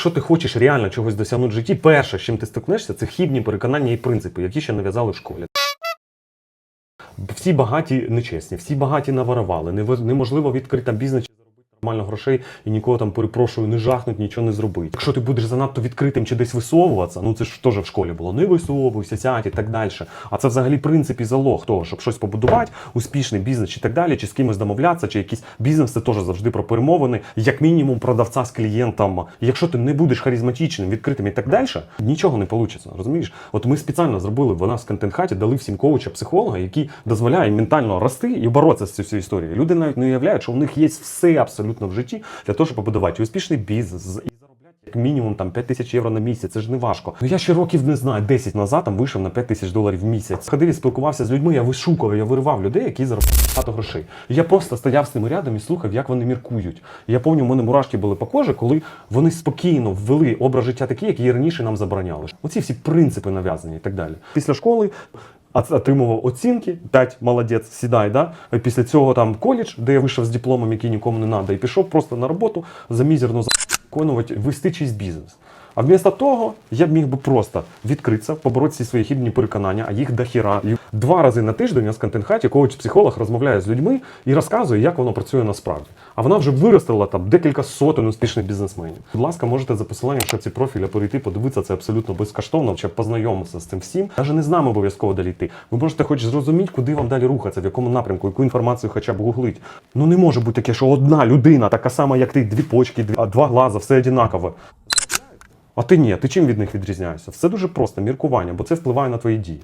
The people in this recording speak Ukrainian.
Якщо ти хочеш реально чогось досягнути в житті, перше, з чим ти стикнешся, це хібні переконання і принципи, які ще нав'язали в школі. Всі багаті нечесні, всі багаті наворували. Неможливо відкрити бізнес нормально грошей і нікого там перепрошую, не жахнуть, нічого не зробити. Якщо ти будеш занадто відкритим чи десь висовуватися, ну це ж теж в школі було. Не висовуйся, сядь і так далі. А це взагалі принцип і залог того, щоб щось побудувати, успішний бізнес чи так далі, чи з кимось домовлятися, чи якийсь бізнес це теж завжди про перемовини, як мінімум продавця з клієнтом. Якщо ти не будеш харизматичним, відкритим і так далі, нічого не вийде. Розумієш? От ми спеціально зробили в нас в контент-хаті, дали всім коуча, психолога, який дозволяє ментально рости і боротися з цією історією. Люди навіть не уявляють, що у них є все абсолютно в житті для того, щоб побудувати успішний бізнес і заробляти як мінімум там 5 тисяч євро на місяць. Це ж не важко. Ну я ще років не знаю, 10 назад там вийшов на 5 тисяч доларів в місяць. Ходив і спілкувався з людьми, я вишукував, я виривав людей, які заробляють багато грошей. Я просто стояв з ними рядом і слухав, як вони міркують. Я пам'ятаю, у мене мурашки були по кожі, коли вони спокійно ввели образ життя такий, який раніше нам забороняли. Оці всі принципи нав'язані і так далі. Після школи отримував оцінки, 5 молодець, сідай. Да? Після цього там коледж, де я вийшов з дипломом, який нікому не треба, і пішов просто на роботу за мізерну виконувати, вести бізнес. А вмісто того я б міг би просто відкритися, побороти ці свої хібні переконання, а їх до хіра. І два рази на тиждень нас в контент-хаті коуч-психолог розмовляє з людьми і розказує, як воно працює насправді. А вона вже виростила там декілька сотень успішних бізнесменів. Будь ласка, можете за посиланням в шапці профіля перейти, подивитися це абсолютно безкоштовно, щоб познайомитися з цим всім. Навіть не з нами обов'язково далі йти. Ви можете хоч зрозуміти, куди вам далі рухатися, в якому напрямку, яку інформацію хоча б гуглить. Ну не може бути таке, що одна людина, така сама, як ти, дві почки, дві- два глаза, все однаково. А ти ні, ти чим від них відрізняєшся? Все дуже просто, міркування, бо це впливає на твої дії.